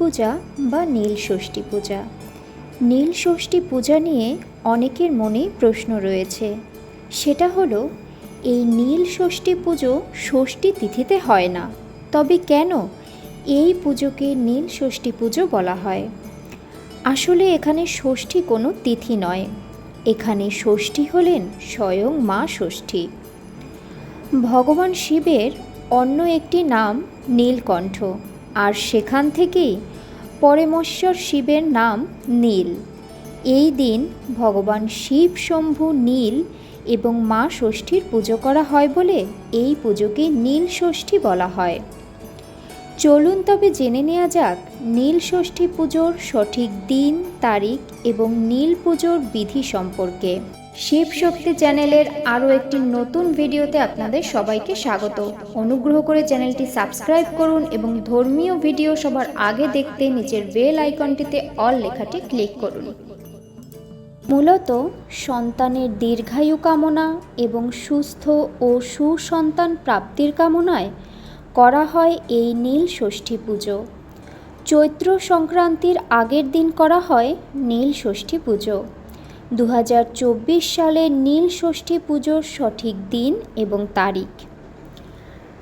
পূজা বা নীল ষষ্ঠী পূজা। নীল ষষ্ঠী পূজা নিয়ে অনেকের মনেই প্রশ্ন রয়েছে। সেটা হলো, এই নীল ষষ্ঠী পুজো ষষ্ঠী তিথিতে হয় না। তবে কেন এই পুজোকে নীল ষষ্ঠী পুজো বলা হয়? আসলে এখানে ষষ্ঠী কোনো তিথি নয়। এখানে ষষ্ঠী হলেন স্বয়ং মা ষষ্ঠী। ভগবান শিবের অন্য একটি নাম নীলকণ্ঠ। আর সেখান থেকেই পরমেশ্বর শিবের নাম নীল। এই দিন ভগবান শিব শম্ভু নীল এবং মা ষষ্ঠীর পুজো করা হয় বলে এই পুজোকে নীল ষষ্ঠী বলা হয়। চলুন তবে জেনে নেওয়া যাক নীল ষষ্ঠী পুজোর সঠিক দিন, তারিখ এবং নীল পুজোর বিধি সম্পর্কে। শিব শক্তি চ্যানেলের আরও একটি নতুন ভিডিওতে আপনাদের সবাইকে স্বাগত। অনুগ্রহ করে চ্যানেলটি সাবস্ক্রাইব করুন এবং ধর্মীয় ভিডিও সবার আগে দেখতে নিচের বেল আইকনটিতে অল লেখাটি ক্লিক করুন। মূলত সন্তানের দীর্ঘায়ু কামনা এবং সুস্থ ও সুসন্তান প্রাপ্তির কামনায় করা হয় এই নীল ষষ্ঠী পুজো। চৈত্র সংক্রান্তির আগের দিন করা হয় নীল ষষ্ঠী পুজো। দু হাজার চব্বিশ সালে নীল ষষ্ঠী পুজোর সঠিক দিন এবং তারিখ।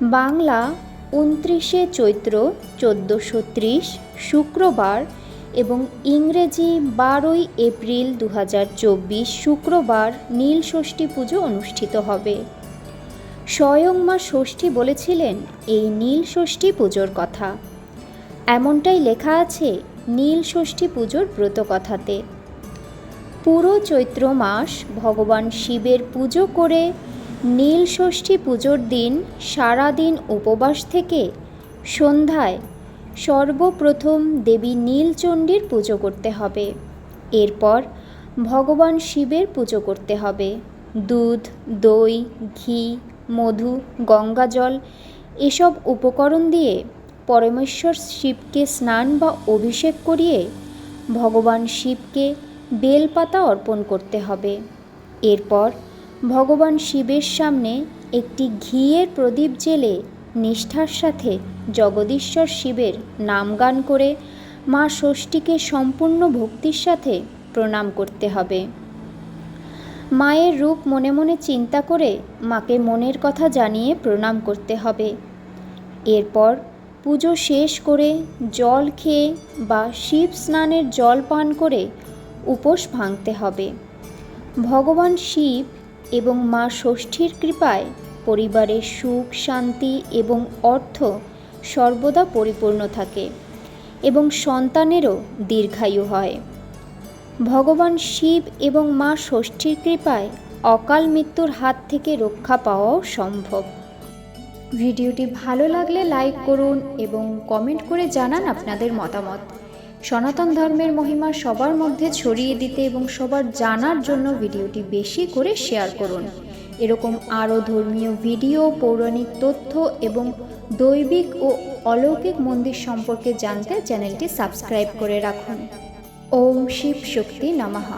বাংলা উনত্রিশে চৈত্র চোদ্দোশো শুক্রবার এবং ইংরেজি বারোই এপ্রিল দু হাজার চব্বিশ, শুক্রবার নীল ষষ্ঠী পুজো অনুষ্ঠিত হবে। স্বয়ং মা ষষ্ঠী বলেছিলেন এই নীল ষষ্ঠী পুজোর কথা। এমনটাই লেখা আছে নীল ষষ্ঠী পুজোর ব্রতকথাতে। পুরো চৈত্র মাস ভগবান শিবের পুজো করে নীল ষষ্ঠী পুজোর দিন সারাদিন উপবাস থেকে সন্ধ্যায় সর্বপ্রথম দেবী নীলচণ্ডীর পুজো করতে হবে। এরপর ভগবান শিবের পুজো করতে হবে। দুধ, দই, ঘি, মধু, গঙ্গাজল এসব উপকরণ দিয়ে পরমেশ্বর শিবকে স্নান বা অভিষেক করিয়ে ভগবান শিবকে বেলপাতা অর্পণ করতে হবে। এরপর ভগবান শিবের সামনে একটি ঘিয়ের প্রদীপ জেলে নিষ্ঠার সাথে জগদীশ্বর শিবের নাম গান করে মা ষষ্ঠীকে সম্পূর্ণ ভক্তির সাথে প্রণাম করতে হবে। মায়ের রূপ মনে মনে চিন্তা করে মাকে মনের কথা জানিয়ে প্রণাম করতে হবে। এরপর পুজো শেষ করে জল খেয়ে বা শিব স্নানের জল পান করে উপোস ভাঙতে হবে। ভগবান শিব এবং মা ষষ্ঠীর কৃপায় পরিবারের সুখ, শান্তি এবং অর্থ সর্বদা পরিপূর্ণ থাকে এবং সন্তানেরও দীর্ঘায়ু হয়। ভগবান শিব এবং মা ষষ্ঠীর কৃপায় অকাল মৃত্যুর হাত থেকে রক্ষা পাওয়াও সম্ভব। ভিডিওটি ভালো লাগলে লাইক করুন এবং কমেন্ট করে জানান আপনাদের মতামত। সনাতন ধর্মের মহিমা সবার মধ্যে ছড়িয়ে দিতে এবং সবার জানার জন্য ভিডিওটি বেশি করে শেয়ার করুন। এরকম আরও ধর্মীয় ভিডিও, পৌরাণিক তথ্য এবং দৈবিক ও অলৌকিক মন্দির সম্পর্কে জানতে চ্যানেলটি সাবস্ক্রাইব করে রাখুন। ওম শিব শক্তি নমঃ